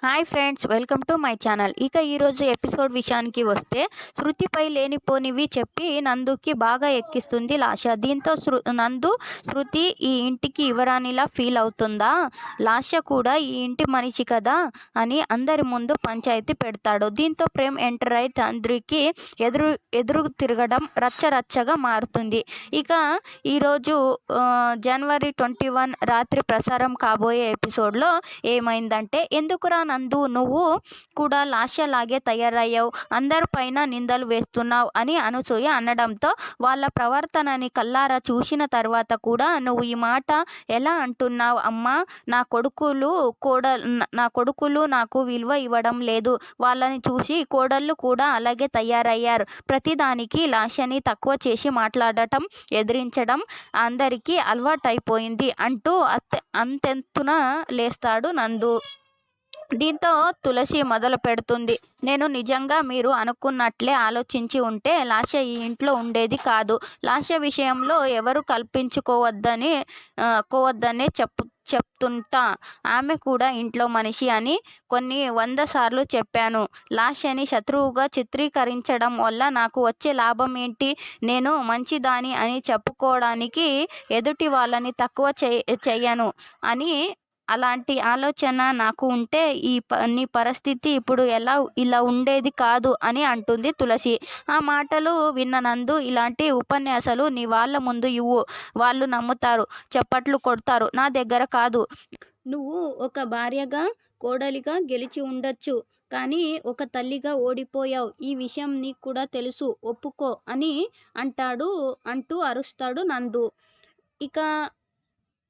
Hi friends welcome to my channel. ఇక ఈరోజు episode విషయానికి వస్తే శృతిపై లేనిపోనివి చెప్పి నందుకి బాగా ఎక్కిస్తుంది లాష. దీంతో శృ నందు శృతి ఈ ఇంటికి ఇవ్వరానిలా ఫీల్ అవుతుందా? లాష కూడా ఈ ఇంటి మనిషి కదా? అని అందరి ముందు పంచాయతీ పెడతాడు. దీంతో ప్రేమ్ ఎంటర్ అయి తండ్రికి ఎదురు ఎదురు తిరగడం రచ్చ రచ్చగా మారుతుంది. ఇక ఈరోజు జనవరి ట్వంటీ వన్ రాత్రి ప్రసారం కాబోయే ఎపిసోడ్లో ఏమైందంటే ఎందుకురా నందు నువ్వు కూడా లాస్యలాగే తయారయ్యావు. అందరిపైన నిందలు వేస్తున్నావు అని అనసూయ అనడంతో వాళ్ళ ప్రవర్తనని కల్లారా చూసిన తర్వాత కూడా నువ్వు ఈ మాట ఎలా అంటున్నావు? అమ్మా నా కొడుకులు కోడ నా కొడుకులు నాకు విలువ ఇవ్వడం లేదు. వాళ్ళని చూసి కోడళ్ళు కూడా అలాగే తయారయ్యారు. ప్రతిదానికి లాస్యని తక్కువ చేసి మాట్లాడటం ఎదిరించడం అందరికీ అలవాటైపోయింది అంటూ అత్త అంతెంతున లేస్తాడు నందు. దీంతో తులసి మొదలు పెడుతుంది. నేను నిజంగా మీరు అనుకున్నట్లే ఆలోచించి ఉంటే లాస్య ఈ ఇంట్లో ఉండేది కాదు. లాస్య విషయంలో ఎవరు కల్పించుకోవద్దని కోవద్దనే కోవద్దని చెప్పు చెప్తుంటా. ఆమె కూడా ఇంట్లో మనిషి అని కొన్ని వంద సార్లు చెప్పాను. లాస్యని శత్రువుగా చిత్రీకరించడం వల్ల నాకు వచ్చే లాభం ఏంటి? నేను మంచిదాని అని చెప్పుకోవడానికి ఎదుటి వాళ్ళని తక్కువ చెయ్ చెయ్యను అని అలాంటి ఆలోచన నాకు ఉంటే ఈ ప నీ పరిస్థితి ఇప్పుడు ఎలా ఇలా ఉండేది కాదు అని అంటుంది తులసి. ఆ మాటలు విన్న నందు ఇలాంటి ఉపన్యాసాలు నీ వాళ్ళ ముందు ఇవ్వు. వాళ్ళు నమ్ముతారు చప్పట్లు కొడతారు. నా దగ్గర కాదు. నువ్వు ఒక భార్యగా కోడలిగా గెలిచి ఉండొచ్చు. కానీ ఒక తల్లిగా ఓడిపోయావు. ఈ విషయం నీకు కూడా తెలుసు. ఒప్పుకో అని అంటాడు అంటూ అరుస్తాడు నందు. ఇక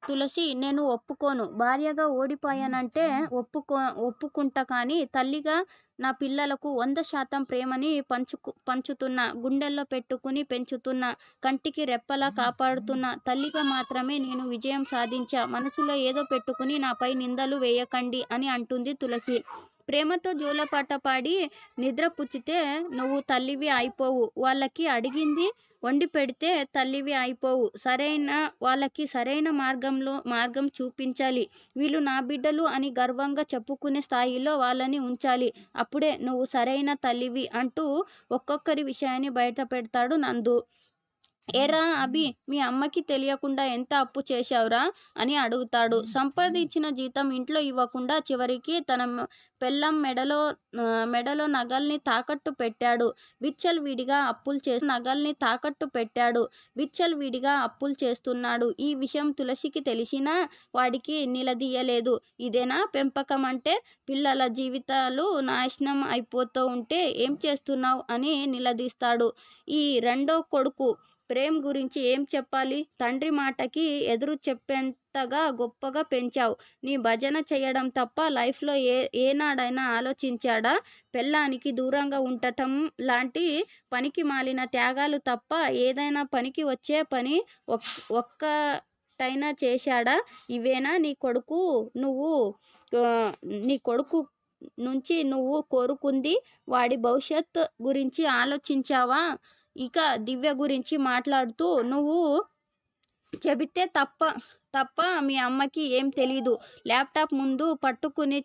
తులసి నేను ఒప్పుకోను. భార్యగా ఓడిపోయానంటే ఒప్పుకో ఒప్పుకుంటా కానీ తల్లిగా నా పిల్లలకు వంద శాతం ప్రేమని పంచుకు పంచుతున్నా. గుండెల్లో పెట్టుకుని పెంచుతున్నా. కంటికి రెప్పలా కాపాడుతున్నా. తల్లిగా మాత్రమే నేను విజయం సాధించా. మనసులో ఏదో పెట్టుకుని నాపై నిందలు వేయకండి అని అంటుంది తులసి. ప్రేమతో జోలపాట పాడి నిద్ర పుచ్చితే నువ్వు తల్లివి అయిపోవు. వాళ్ళకి అడిగింది వండి పెడితే తల్లివి అయిపోవు. సరైన వాళ్ళకి సరైన మార్గంలో మార్గం చూపించాలి. వీళ్ళు నా బిడ్డలు అని గర్వంగా చెప్పుకునే స్థాయిలో వాళ్ళని ఉంచాలి. అప్పుడే నువ్వు సరైన తల్లివి అంటూ ఒక్కొక్కరి విషయాన్ని బయట పెడతాడు నందు. ఏరా అభి మీ అమ్మకి తెలియకుండా ఎంత అప్పు చేశావురా? అని అడుగుతాడు. సంపాదించిన జీతం ఇంట్లో ఇవ్వకుండా చివరికి తన పెళ్ళం మెడలో మెడలో నగల్ని తాకట్టు పెట్టాడు. విచ్చల్ విడిగా అప్పులు చేసి నగల్ని తాకట్టు పెట్టాడు. విచ్చల్ విడిగా అప్పులు చేస్తున్నాడు. ఈ విషయం తులసికి తెలిసినా వాడికి నిలదీయలేదు. ఇదేనా పెంపకం అంటే? పిల్లల జీవితాలు నాశనం అయిపోతూ ఉంటే ఏం చేస్తున్నావు? అని నిలదీస్తాడు. ఈ రెండో కొడుకు ప్రేమ్ గురించి ఏం చెప్పాలి? తండ్రి మాటకి ఎదురు చెప్పేంతగా గొప్పగా పెంచావు. నీ భజన చేయడం తప్ప లైఫ్లో ఏ ఏనాడైనా ఆలోచించాడా? పెళ్ళానికి దూరంగా ఉండటం లాంటి పనికి మాలిన త్యాగాలు తప్ప ఏదైనా పనికి వచ్చే పని ఒక్ టైనా చేశాడా? ఇవేనా నీ కొడుకు నువ్వు నీ కొడుకు నుంచి నువ్వు కోరుకుంది? వాడి భవిష్యత్ గురించి ఆలోచించావా? ఇక దివ్య గురించి మాట్లాడుతూ నువ్వు చెబితే తప్ప తప్ప మీ అమ్మకి ఏం తెలీదు. ల్యాప్టాప్ ముందు పట్టుకుని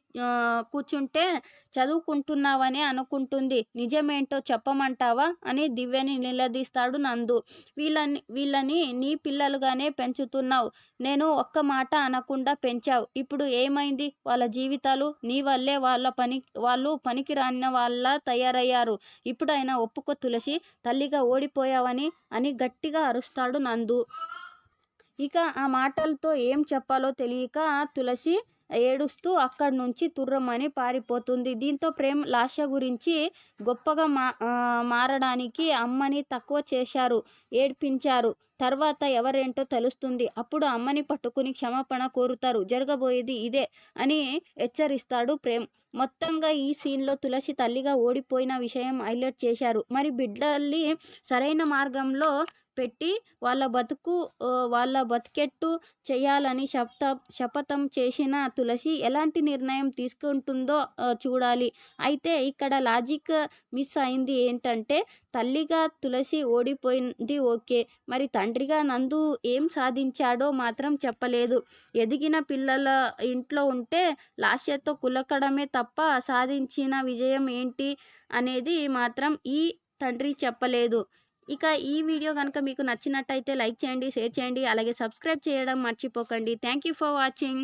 కూర్చుంటే చదువుకుంటున్నావని అనుకుంటుంది. నిజమేంటో చెప్పమంటావా? అని దివ్యని నిలదీస్తాడు నందు. వీళ్ళని వీళ్ళని నీ పిల్లలుగానే పెంచుతున్నావు. నేను ఒక్క మాట అనకుండా పెంచావు. ఇప్పుడు ఏమైంది? వాళ్ళ జీవితాలు నీ వల్లే వాళ్ళ పని వాళ్ళు పనికి రాని వాళ్ళ తయారయ్యారు. ఇప్పుడైనా ఒప్పుకో తులసి. తల్లిగా ఓడిపోయావని అని గట్టిగా అరుస్తాడు నందు. ఇక ఆ మాటలతో ఏం చెప్పాలో తెలియక తులసి ఏడుస్తూ అక్కడి నుంచి తుర్రమని పారిపోతుంది. దీంతో ప్రేమ్ లాస్య గురించి గొప్పగా మా మారడానికి అమ్మని తక్కువ చేశారు ఏడ్పించారు. తర్వాత ఎవరేంటో తెలుస్తుంది. అప్పుడు అమ్మని పట్టుకుని క్షమాపణ కోరుతారు. జరగబోయేది ఇదే అని హెచ్చరిస్తాడు ప్రేమ్. మొత్తంగా ఈ సీన్లో తులసి తల్లిగా ఓడిపోయిన విషయం హైలైట్ చేశారు. మరి బిడ్డల్ని సరైన మార్గంలో పెట్టి వాళ్ళ బతుకు వాళ్ళ బతికెట్టు చేయాలని శపథ శపథం చేసిన తులసి ఎలాంటి నిర్ణయం తీసుకుంటుందో చూడాలి. అయితే ఇక్కడ లాజిక్ మిస్ అయింది ఏంటంటే తల్లిగా తులసి ఓడిపోయింది ఓకే మరి తండ్రిగా నందు ఏం సాధించాడో మాత్రం చెప్పలేదు. ఎదిగిన పిల్లల ఇంట్లో ఉంటే లాస్యతో కులకడమే తప్ప సాధించిన విజయం ఏంటి అనేది మాత్రం ఈ తండ్రి చెప్పలేదు. ఇక ఈ వీడియో కనుక మీకు నచ్చినట్టయితే లైక్ చేయండి షేర్ చేయండి అలాగే సబ్స్క్రైబ్ చేయడం మర్చిపోకండి. Thank you for watching.